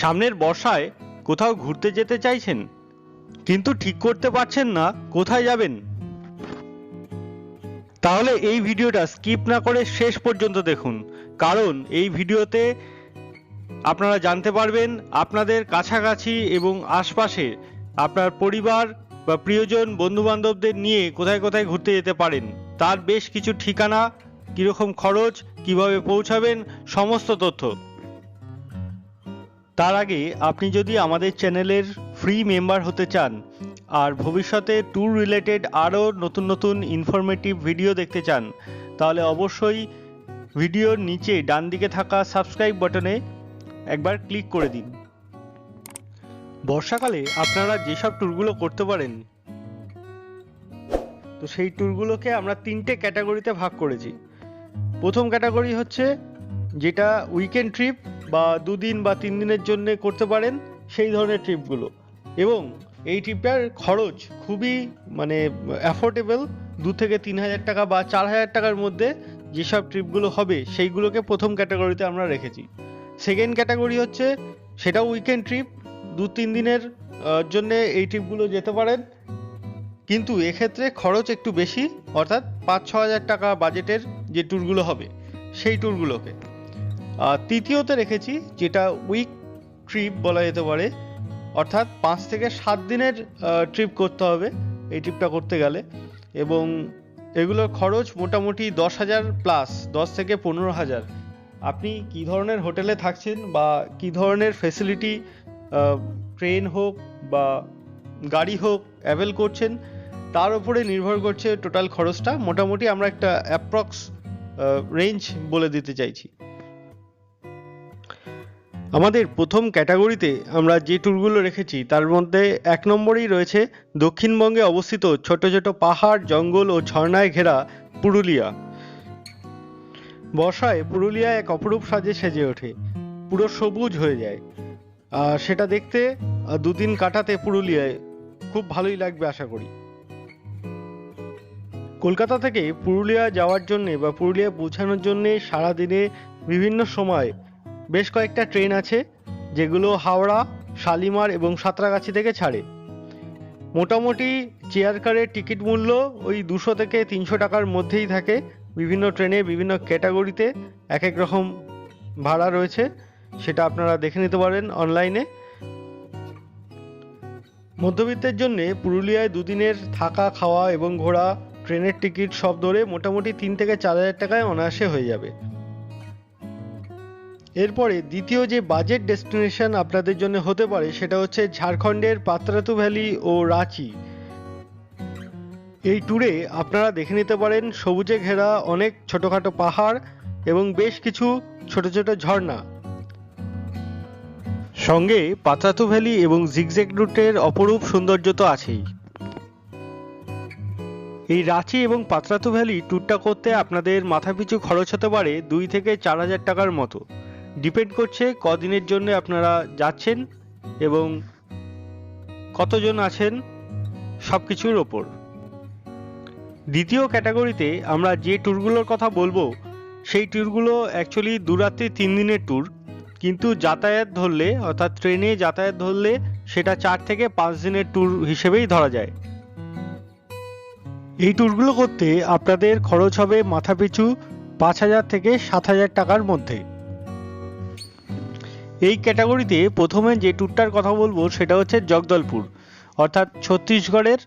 সামনের বর্ষায় কোথাও ঘুরতে যেতে চাইছেন, কিন্তু ঠিক করতে পারছেন না, কোথায় যাবেন? তাহলে এই ভিডিওটা স্কিপ না করে শেষ পর্যন্ত দেখুন, কারণ এই ভিডিওতে আপনারা জানতে পারবেন আপনাদের কাছাকাছি এবং আশপাশে আপনার পরিবার বা প্রিয়জন বন্ধু বান্ধবদের নিয়ে কোথায় কোথায় ঘুরতে যেতে পারেন। তার বেশ কিছু ঠিকানা, কীরকম খরচ, কীভাবে পৌঁছাবেন, সমস্ত তথ্য। তার আগে আপনি যদি আমাদের চ্যানেলের ফ্রি মেম্বার হতে চান, আর ভবিষ্যতে ট্যুর রিলেটেড আরও নতুন নতুন ইনফরমেটিভ ভিডিও দেখতে চান, তাহলে অবশ্যই ভিডিওর নিচে ডান দিকে থাকা সাবস্ক্রাইব বাটনে একবার ক্লিক করে দিন। বর্ষাকালে আপনারা যেসব ট্যুরগুলো করতে পারেন, তো সেই ট্যুরগুলোকে আমরা তিনটে ক্যাটাগরিতে ভাগ করেছি। প্রথম ক্যাটাগরি হচ্ছে যেটা উইকেন্ড ট্রিপ বা দুদিন বা তিন দিনের জন্য করতে পারেন সেই ধরনের ট্রিপগুলো। এবং এই ট্রিপটার খরচ খুবই মানে অ্যাফোর্ডেবল দু থেকে তিন হাজার টাকা বা চার হাজার টাকার মধ্যে যেসব ট্রিপগুলো হবে সেইগুলোকে প্রথম ক্যাটাগরিতে আমরা রেখেছি। সেকেন্ড ক্যাটাগরি হচ্ছে সেটাও উইকেন্ড ট্রিপ, দু তিন দিনের জন্যে এই ট্রিপগুলো যেতে পারেন। কিন্তু এক্ষেত্রে খরচ একটু বেশি, অর্থাৎ পাঁচ ছ হাজার টাকা বাজেটের যে ট্যুরগুলো হবে, সেই ট্যুরগুলোকে। আর তৃতীয়তে রেখেছি যেটা উইক ট্রিপ বলা যেতে পারে। অর্থাৎ পাঁচ থেকে সাত দিনের ট্রিপ করতে হবে এই ট্রিপটা করতে গেলে। এবং এগুলোর খরচ মোটামুটি দশ হাজার প্লাস দশ থেকে পনেরো হাজার। আপনি কী ধরনের হোটেলে থাকছেন বা কী ধরনের ফেসিলিটি ট্রেন হোক বা গাড়ি হোক অ্যাভেল করছেন, তার উপরে নির্ভর করছে টোটাল খরচটা। মোটামুটি আমরা একটা অ্যাপ্রক্স রেঞ্জ বলে দিতে চাইছি। আমাদের প্রথম ক্যাটাগরিতে আমরা যে ট্যুরগুলো রেখেছি, তার মধ্যে এক নম্বরেই রয়েছে দক্ষিণবঙ্গে অবস্থিত ছোট ছোট পাহাড়, জঙ্গল ও ঝর্ণায় ঘেরা পুরুলিয়া। বর্ষায় পুরুলিয়া এক অপরূপ সাজে সেজে ওঠে, পুরো সবুজ হয়ে যায়। আর সেটা দেখতে দুদিন কাটাতে পুরুলিয়ায় খুব ভালোই লাগবে আশা করি। কলকাতা থেকে পুরুলিয়া যাওয়ার জন্যে বা পুরুলিয়া পৌঁছানোর জন্যে সারাদিনে বিভিন্ন সময় বেশ কয়েকটা ট্রেন আছে, যেগুলো হাওড়া, শালিমার এবং সাঁতরাগাছি থেকে ছাড়ে। মোটামুটি চেয়ার কারের টিকিট মূল্য ওই দুশো থেকে তিনশো টাকার মধ্যেই থাকে। বিভিন্ন ট্রেনে, বিভিন্ন ক্যাটাগরিতে এক এক রকম ভাড়া রয়েছে, সেটা আপনারা দেখে নিতে পারেন অনলাইনে। মধ্যবিত্তের জন্যে পুরুলিয়ায় দুদিনের থাকা, খাওয়া এবং ঘোরা, ট্রেনের টিকিট সব ধরে মোটামুটি তিন থেকে চার হাজার টাকায় অনায়াসে হয়ে যাবে। এরপরে দ্বিতীয় যে বাজেট ডেস্টিনেশন আপনাদের জন্য হতে পারে, সেটা হচ্ছে ঝাড়খণ্ডের পাত্রাতু ভ্যালি ও রাঁচি। এই ট্যুরে আপনারা দেখে নিতে পারেন সবুজে ঘেরা অনেক ছোটোখাটো পাহাড় এবং বেশ কিছু ছোট ছোট ঝর্ণা। সঙ্গে পাত্রাতু ভ্যালি এবং জিগজ্যাগ রুটের অপরূপ সৌন্দর্য তো আছেই। এই রাঁচি এবং পাত্রাতু ভ্যালি ট্যুরটা করতে আপনাদের মাথাপিছু খরচ হতে পারে দুই থেকে চার হাজার টাকার মতো। ডিপেন্ড করছে কদিনের জন্য আপনারা যাচ্ছেন এবং কতজন আছেন সব কিছুর ওপর। দ্বিতীয় ক্যাটাগরিতে আমরা যে ট্যুরগুলোর কথা বলব, সেই ট্যুরগুলো অ্যাকচুয়ালি দু রাত্রি তিন দিনের ট্যুর। কিন্তু যাতায়াত ধরলে, অর্থাৎ ট্রেনে যাতায়াত ধরলে সেটা চার থেকে পাঁচ দিনের ট্যুর হিসেবেই ধরা যায়। এই ট্যুরগুলো করতে আপনাদের খরচ হবে মাথাপিছু পাঁচ হাজার থেকে সাত হাজার টাকার মধ্যে। এই ক্যাটাগরিতে প্রথমে যে ট্যুরটার কথা বলব সেটা হচ্ছে জগদলপুর, অর্থাৎ ছত্তিশগড়ের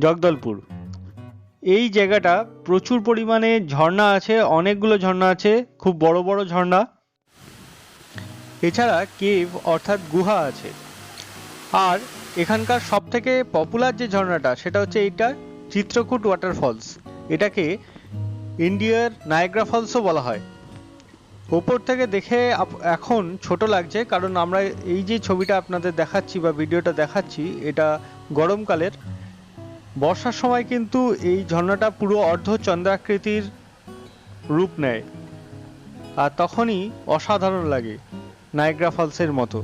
জগদলপুর। এই জায়গাটা প্রচুর পরিমাণে ঝর্ণা আছে, অনেকগুলো ঝর্ণা আছে, খুব বড় বড় ঝর্ণা। এছাড়া কেভ অর্থাৎ গুহা আছে। আর এখানকার সব থেকে পপুলার যে ঝর্ণাটা, সেটা হচ্ছে এইটা, চিত্রকূট ওয়াটারফলস এটাকে ইন্ডিয়ার নায়গ্রা ফলসও বলা হয়। ওপর থেকে দেখে এখন ছোট লাগছে, কারণ আমরা এই যে ছবিটা আপনাদের দেখাচ্ছি বা ভিডিওটা দেখাচ্ছি, এটা গরমকালের। বর্ষার সময় কিন্তু এই ঝর্ণাটা পুরো অর্ধ চন্দ্রাকৃতির রূপ নেয়। আর তখনই অসাধারণ লাগে নায়গ্রা ফলসের মতো।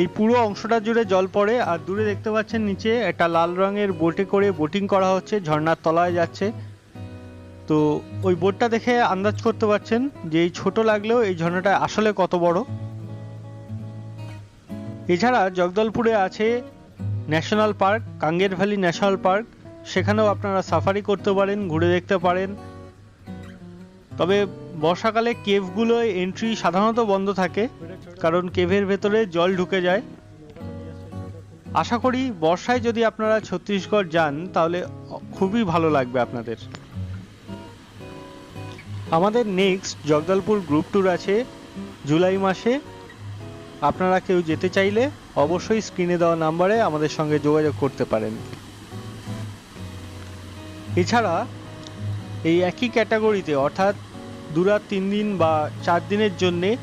এই পুরো অংশটা জুড়ে জল পড়ে, আর দূরে দেখতে পাচ্ছেন নিচে একটা লাল রঙের বোটে করে বোটিং করা হচ্ছে, ঝর্ণার তলায় যাচ্ছে। তো ওই বোর্ডটা দেখে আন্দাজ করতে পারছেন যে এই ছোট লাগলেও এই ঝর্ণাটা আসলে কত বড়। এছাড়া জগদলপুরে আছে national park, Kanger valley national park. সেখানেও আপনারা সাফারি করতে পারেন, ঘুরে দেখতে পারেন। তবে বর্ষাকালে কেভগুলোয় এন্ট্রি সাধারণত বন্ধ থাকে, কারণ কেভের ভেতরে জল ঢুকে যায়। আশা করি বর্ষায় যদি আপনারা ছত্তিশগড় যান, তাহলে খুবই ভালো লাগবে আপনাদের। আমাদের নেক্সট জগদলপুর গ্রুপ ট্যুর আছে জুলাই মাসে। আপনারা কেউ যেতে চাইলে অবশ্যই স্ক্রিনে দেওয়া নাম্বারে আমাদের সঙ্গে যোগাযোগ করতে পারেন। এছাড়া এই একই ক্যাটাগরিতে অর্থাৎ দু রাত, তিন দিন বা চার দিনের জন্যে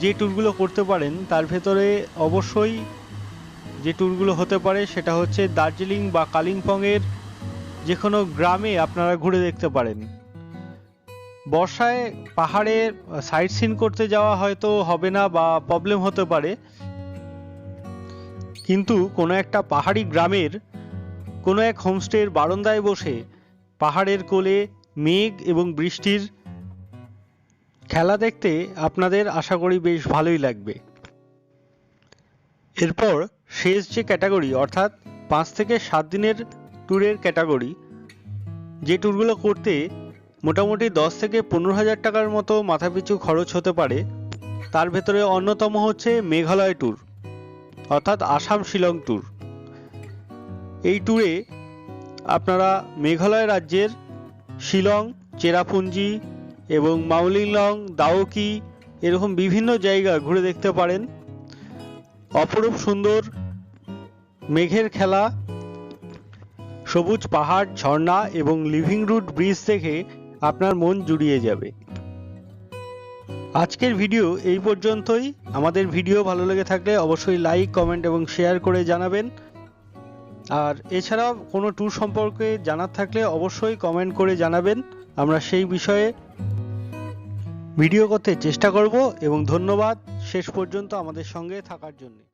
যে ট্যুরগুলো করতে পারেন, তার ভেতরে অবশ্যই যে ট্যুরগুলো হতে পারে সেটা হচ্ছে দার্জিলিং বা কালিম্পংয়ের যে কোনো গ্রামে আপনারা ঘুরে দেখতে পারেন। বর্ষায় পাহাড়ে সাইট সিন করতে যাওয়া হয়তো হবে না বা প্রবলেম হতে পারে। কিন্তু কোনো একটা পাহাড়ি গ্রামের, কোনো এক হোমস্টের বারান্দায় বসে পাহাড়ের কোলে মেঘ এবং বৃষ্টির খেলা দেখতে আপনাদের আশা করি বেশ ভালোই লাগবে। এরপর শেষ যে ক্যাটাগরি অর্থাৎ পাঁচ থেকে সাত দিনের ট্যুরের ক্যাটাগরি যে ট্যুরগুলো করতে মোটামুটি দশ থেকে পনেরো হাজার টাকার মতো মাথাপিছু খরচ হতে পারে। তার ভেতরে অন্যতম হচ্ছে মেঘালয় ট্যুর অর্থাৎ আসাম শিলং ট্যুর এই ট্যুরে আপনারা মেঘালয় রাজ্যের শিলং, চেরাপুঞ্জি এবং মাউলিংলং দাওকি এরকম বিভিন্ন জায়গা ঘুরে দেখতে পারেন। অপরূপ সুন্দর মেঘের খেলা, সবুজ পাহাড়, ঝর্ণা এবং লিভিং রুট ব্রিজ দেখে আপনার মন জুড়িয়ে যাবে। আজকের ভিডিও এই পর্যন্তই। আমাদের ভিডিও ভালো লেগে থাকলে অবশ্যই লাইক কমেন্ট এবং শেয়ার করে জানাবেন। আর এছাড়াও কোনো ট্যুর সম্পর্কে জানার থাকলে অবশ্যই কমেন্ট করে জানাবেন। আমরা সেই বিষয়ে ভিডিও করতে চেষ্টা করব এবং ধন্যবাদ শেষ পর্যন্ত আমাদের সঙ্গে থাকার জন্য।